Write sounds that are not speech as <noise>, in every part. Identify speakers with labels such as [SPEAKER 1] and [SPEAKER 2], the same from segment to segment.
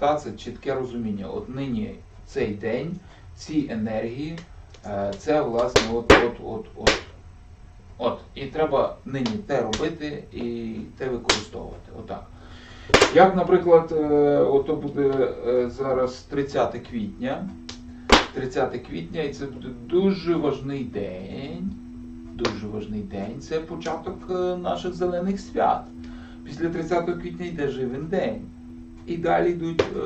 [SPEAKER 1] свята це чітке розуміння. От нині цей день, ці енергії, е, це власне от, от. І треба нині те робити і те використовувати. Отак. Як, наприклад, е, ото буде е, зараз 30 квітня. 30 квітня, і це буде дуже важний день. Дуже важний день. Це початок наших зелених свят. Після 30 квітня йде живий день. І далі йдуть е,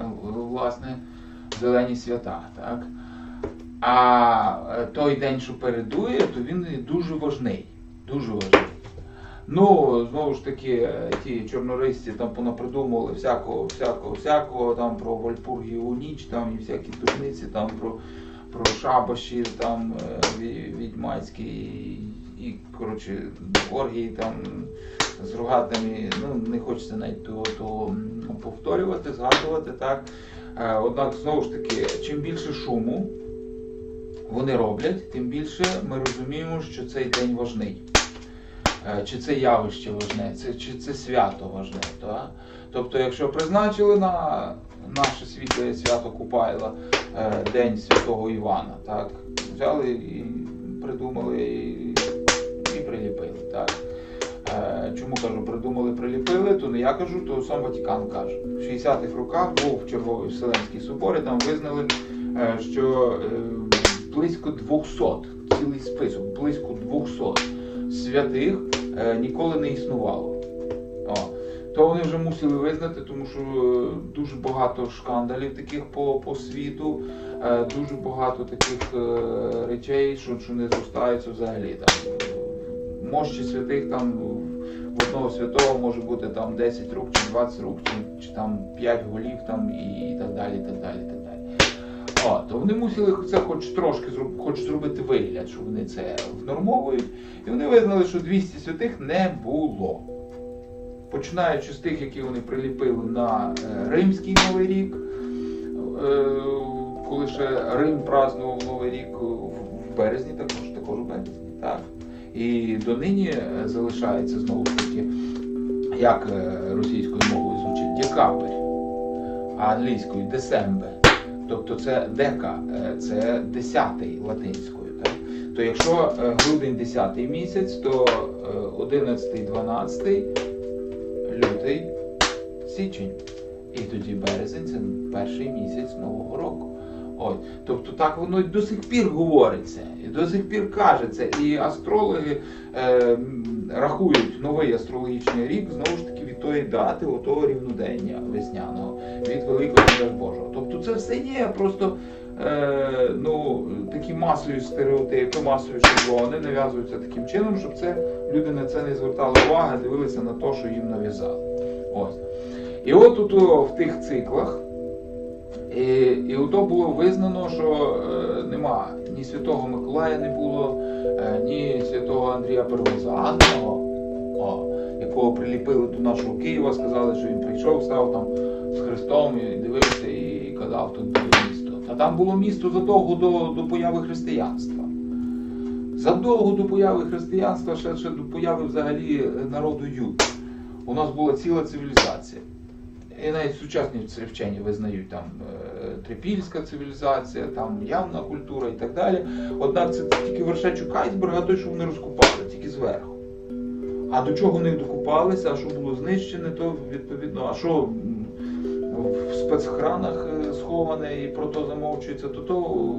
[SPEAKER 1] е, власне зелені свята. Так? А е, той день, що передує, то він дуже важний. Дуже важний. Ну, знову ж таки, ті чорнорисці там понапридумували всякого, всякого, всякого, там про Вальпургіву ніч, там і всякі дурниці, там про, про шабаші, там відьмацькі і, і коротше, оргії там з рогатими, ну не хочеться навіть то, то повторювати, згадувати, так. Е, Однак, знову ж таки, чим більше шуму вони роблять, тим більше ми розуміємо, що цей день важний. Е, Чи це явище важне, чи це свято важне. Так? Тобто, якщо призначили на наше світле свято Купайла е, День Святого Івана, так? взяли і придумали і, і приліпили. Так? Чому кажу, придумали, приліпили, то не я кажу, то сам Ватикан каже. В 60-х роках був черговий Вселенський собор, і там визнали, е, що е, близько 200, цілий список, близько 200 святих е, ніколи не існувало. То вони вже мусили визнати, тому що дуже багато шкандалів таких по, по світу, дуже багато таких речей, що, що не зростаються взагалі. Там, мощі святих там в одного святого може бути там 10 рук чи 20 рук, чи, чи там 5 голів там і, так далі, і так далі, і так далі. О, то вони мусили це хоч трошки хоч зробити вигляд, що вони це внормовують. І вони визнали, що 200 святих не було. Починаючи з тих, які вони приліпили на е, Римський Новий рік, е, коли ще Рим празднував Новий рік в березні, також, І донині е, залишається знову ж таки, як е, російською мовою звучить, декабрь, а англійською десембр. Тобто це дека, е, це десятий латинською. Так? То якщо грудень 10 місяць, то е, 11, 12, лютий, січень. І тоді березень це перший місяць Нового року. Ось. Тобто так воно до сих пір говориться, і до сих пір кажеться. І астрологи е, рахують новий астрологічний рік знову ж таки від тої дати, отого рівнодення весняного, від Великого Дня Божого. Тобто це все є просто е, ну, такі масові стереотипи, масові шаблони нав'язуються таким чином, щоб це люди на це не звертали уваги, дивилися на те, що їм нав'язали. Ось. І от тут в тих циклах. І, і ото було визнано, що е, нема ні Святого Миколая не було, е, ні святого Андрія Первозаганого, якого приліпили до нашого Києва, сказали, що він прийшов, став там з Христом і дивився і казав, тут буде місто. Та там було місто задовго до, до появи християнства. Задовго до появи християнства, ще, ще до появи взагалі народу Юд. У нас була ціла цивілізація. І навіть сучасні вчені визнають там е, трипільська цивілізація, там явна культура і так далі. Однак це тільки вершечок айсберга, той, що вони розкопали, тільки зверху. А до чого вони докупалися, а що було знищене, то відповідно, а що в спецхранах е, сховане і про то замовчується, то то, то,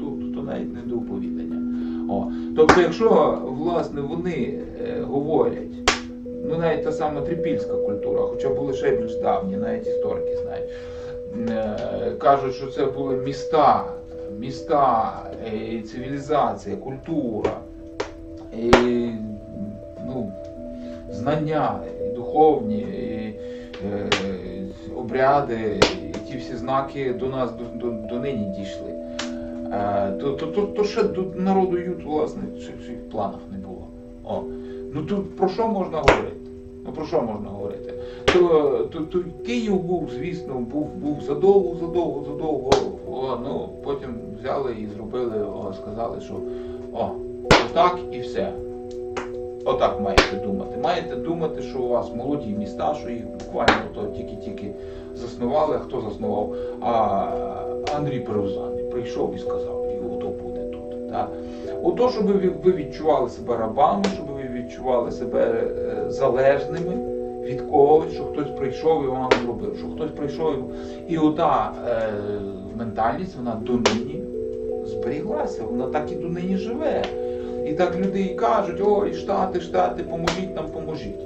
[SPEAKER 1] то, то навіть не до оповідання. О. Тобто, якщо власне вони е, говорять, ну навіть та сама трипільська культура, хоча були ще більш давні, навіть історики знають, е, кажуть, що це були міста, міста, цивілізація, культура, і, ну, знання, і духовні, і, е, обряди, і ті всі знаки до нас до, до, до нині дійшли. Е, то, то, то, то ще до народу ют, власне, в планах не було. О. Ну тут про що можна говорити? Ну про що можна говорити? То, то, то Київ був, звісно, був, був задовго, задовго, задовго. О, ну, потім взяли і зробили, о, сказали, що о, так і все. Отак маєте думати. Маєте думати, що у вас молоді міста, що їх буквально то тільки-тільки заснували, хто заснував? А Андрій Перевзаний прийшов і сказав, і ото буде тут. Та? Ото, щоб ви, відчували себе рабами, щоб відчували себе е, залежними від когось, що хтось прийшов і вам зробив, що хтось прийшов і, ота е, ментальність, вона донині зберіглася, вона так і донині живе. І так люди і кажуть, ой, штати, штати, поможіть нам, поможіть.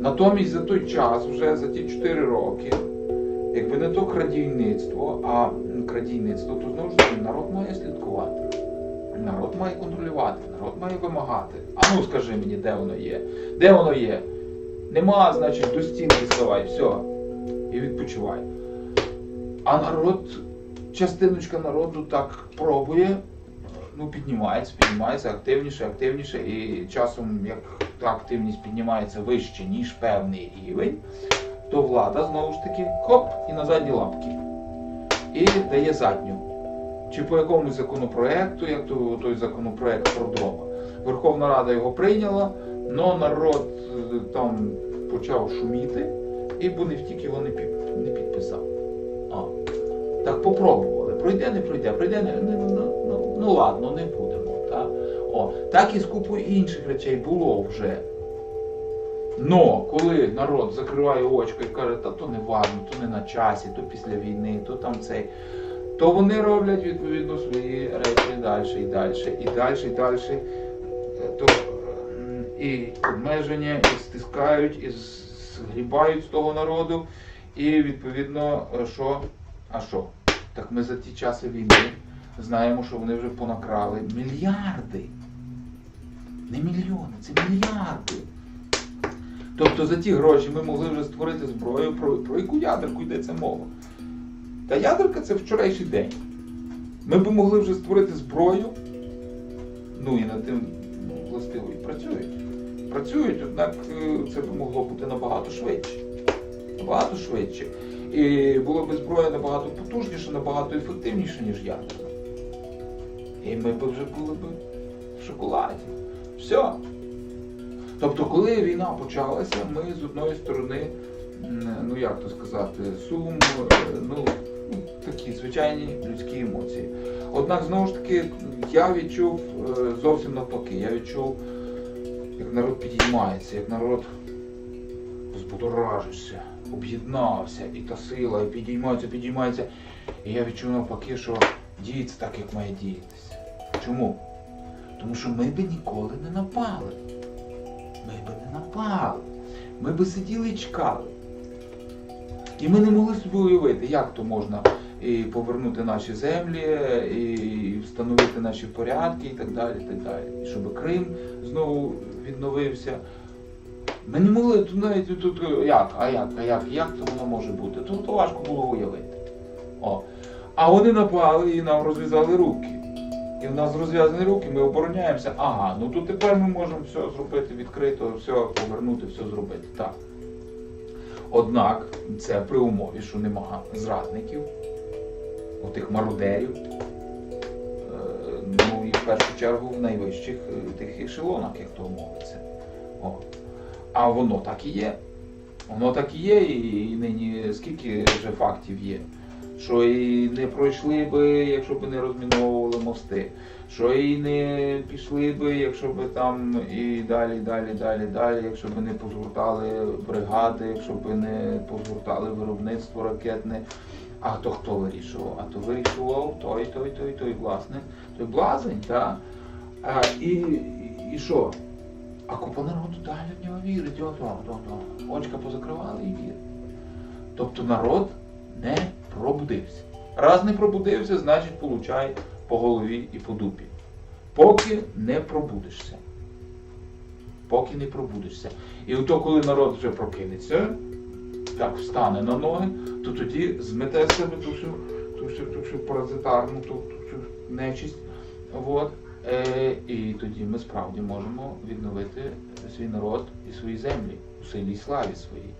[SPEAKER 1] Натомість за той час, вже за ті 4 роки, якби не то крадійництво, а крадійництво, то знову ж таки народ має слідкувати. Народ має контролювати, народ має вимагати. А ну скажи мені, де воно є? Де воно є? Нема, значить, до стінки ставай, все. І відпочивай. А народ, частиночка народу так пробує, ну, піднімається, піднімається активніше, активніше, і часом, як та активність піднімається вище, ніж певний рівень, то влада знову ж таки хоп і на задні лапки. І дає задню. Чи по якомусь законопроекту, як то, той законопроект про дрова. Верховна Рада його прийняла, але народ е, там почав шуміти, і бо втік його не, під, не підписав. А. Так попробували. Пройде, не пройде, пройде, не, не, ну, ну, ну ладно, не будемо. Так? О, так і з купою інших речей було вже. Но коли народ закриває очко і каже, та то не важно, то не на часі, то після війни, то там цей, то вони роблять відповідно свої речі далі і далі, і далі, і далі. Е, То, і обмеження, і стискають, і згрібають з того народу. І відповідно, е, що? А що? Так ми за ті часи війни знаємо, що вони вже понакрали мільярди. Не мільйони, це мільярди. Тобто за ті гроші ми могли вже створити зброю, про, про яку ядерку йдеться мова. Та ядерка це вчорайший день. Ми б могли вже створити зброю, ну і над тим ну, властиво і працюють. Працюють, однак е, це б могло бути набагато швидше. Набагато швидше. І була б зброя набагато потужніша, набагато ефективніша, ніж ядерна. І ми б вже були б в шоколаді. Все. Тобто, коли війна почалася, ми з одної сторони, ну як то сказати, сум, е, ну, такі звичайні людські емоції. Однак, знову ж таки, я відчув е, зовсім навпаки. Я відчув, як народ підіймається, як народ збудоражився, об'єднався, і та сила, і підіймається, підіймається. І я відчув навпаки, що діється так, як має діятися. Чому? Тому що ми би ніколи не напали. Ми би не напали. Ми би сиділи і чекали. І ми не могли собі уявити, як то можна і повернути наші землі, і встановити наші порядки і так далі. Так далі. І щоб Крим знову відновився. Ми не могли тут навіть тут як, а як, а як, як це воно може бути? Тут то важко було уявити. О. А вони напали і нам розв'язали руки. І в нас розв'язані руки, ми обороняємося. Ага, ну то тепер ми можемо все зробити відкрито, все повернути, все зробити. Так. Однак це при умові, що нема зрадників, отих мародерів. Е, Ну і в першу чергу в найвищих е, тих ешелонах, як то мовиться. О. А воно так і є. Воно так і є, і нині скільки вже фактів є. Що і не пройшли би, якщо б не розміновували мости, що і не пішли би, якщо б там і далі, далі, далі, далі, якщо б не позгортали бригади, якщо б не позгортали виробництво ракетне. А то хто вирішував? А то вирішував той, той, той, той, власне, той блазень, так? А, і, і, що? А купа народу далі в нього вірить, от, от, от, от. очка позакривали і вірить. Тобто народ не пробудився. Раз не пробудився, значить получай по голові і по дупі. Поки не пробудишся. Поки не пробудишся. І ото, коли народ вже прокинеться, так встане на ноги, то тоді змете себе ту всю, ту всю, ту всю паразитарну, ту, ту всю нечисть. От. Е, і тоді ми справді можемо відновити свій народ і свої землі у силі і славі своїй.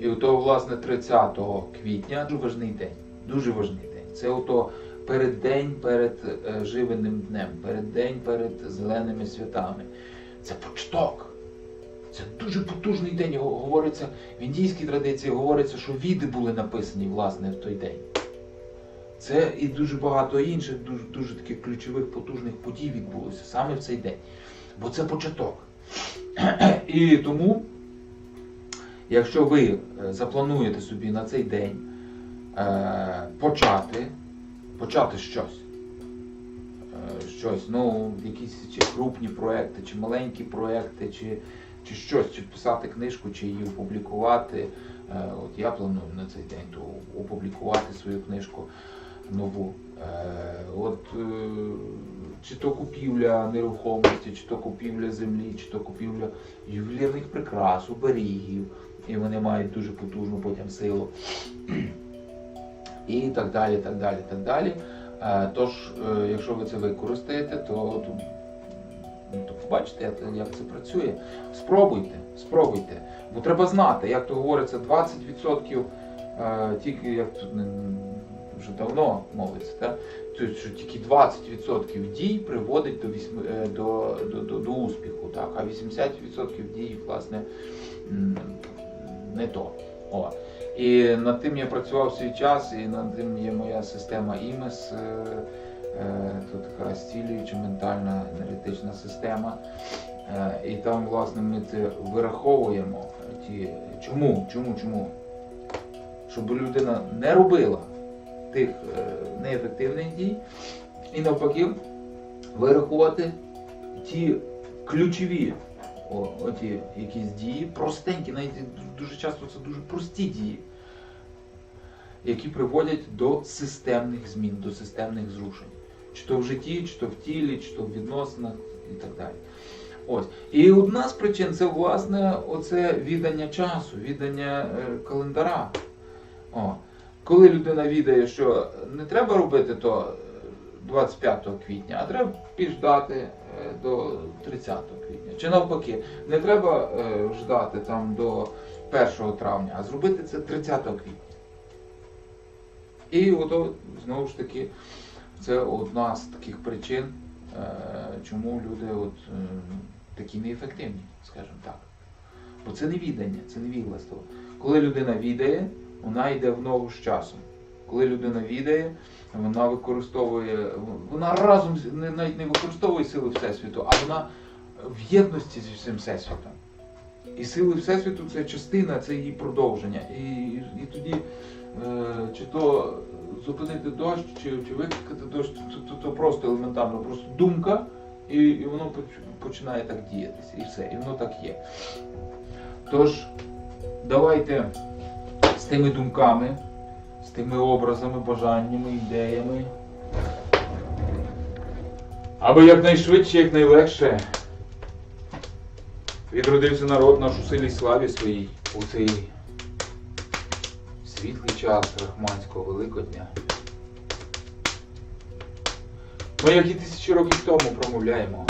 [SPEAKER 1] І ото, власне, 30 квітня дуже важний день. Дуже важний день. Це ото перед день перед е, живеним днем, перед день перед зеленими святами. Це почток. Це дуже потужний день. Говориться в індійській традиції говориться, що віди були написані власне в той день. Це і дуже багато інших, дуже, дуже таких ключових потужних подій відбулося саме в цей день. Бо це початок. <clears throat> І тому, якщо ви е, заплануєте собі на цей день е, почати, почати щось, е, щось, ну, якісь чи крупні проекти, чи маленькі проекти, чи, чи щось, чи писати книжку, чи її опублікувати. Е, От я планую на цей день то опублікувати свою книжку нову. Е, От е, чи то купівля нерухомості, чи то купівля землі, чи то купівля ювелірних прикрас, оберігів, і вони мають дуже потужну потім силу. І так далі, так далі, так далі. Е, Тож, е, якщо ви це використаєте, то, ну, побачите, як, це працює. Спробуйте, спробуйте. Бо треба знати, як то говориться, 20% е, тільки як вже давно мовиться, та? Тобто, що тільки 20% дій приводить до, до, до, до, до успіху, так? а 80% дій, власне, не то. О. І над тим я працював свій час, і над тим є моя система ІМЕС, е, це така зцілююча ментальна енергетична система. Е, І там, власне, ми це вираховуємо. Ті, чому? Чому? Чому? Щоб людина не робила тих е, неефективних дій, і навпаки вирахувати ті ключові оті якісь дії, простенькі, навіть дуже часто це дуже прості дії, які приводять до системних змін, до системних зрушень. Чи то в житті, чи то в тілі, чи то в відносинах і так далі. Ось. І одна з причин це власне оце віддання часу, віддання е, календара. О. Коли людина відає, що не треба робити то е, 25 квітня, а треба підждати е, до 30 квітня. Чи навпаки, не треба е, ждати там до 1 травня, а зробити це 30 квітня. І ото знову ж таки це одна з таких причин, е, чому люди от, е, такі неефективні, скажімо так. Бо це не віддання, це не відластво. Коли людина віддає, вона йде в ногу з часом. Коли людина віддає, вона використовує, вона разом навіть не використовує сили Всесвіту, а вона в єдності зі всім Всесвітом. І сили Всесвіту це частина, це її продовження. І, і, тоді, е, чи то зупинити дощ, чи, чи викликати дощ, то, то, то просто елементарно, просто думка, і, і воно починає так діятися. І все, і воно так є. Тож, давайте з тими думками, тими образами, бажаннями, ідеями. Аби якнайшвидше, якнайлегше відродився народ наш у силі славі своїй у цей світлий час Рахманського Великодня. Ми, як і тисячі років тому, промовляємо.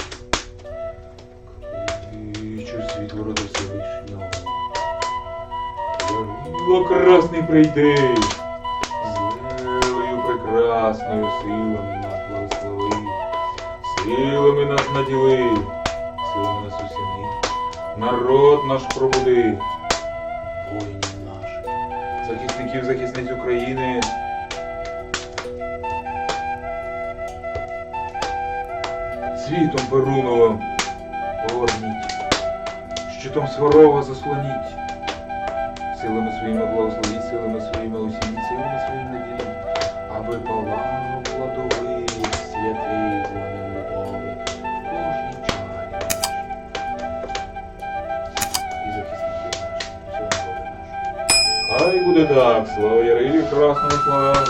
[SPEAKER 1] Світло роду Всевишнього. Ярило красний прийди, прекрасною силами нас благослови, силами нас наділи, силами нас усіни, народ наш пробуди, воїнів наших, захисників, захисниць України. Світом Перуновим поверніть, щитом сварога заслоніть, силами своїми благословіть, силами своїми усіміть, силами своїм наділіть, аби палав владовий святий вогнем любові в кожній чарі і захисники наші, всього. Хай буде так, слава Ярилі, красному слава,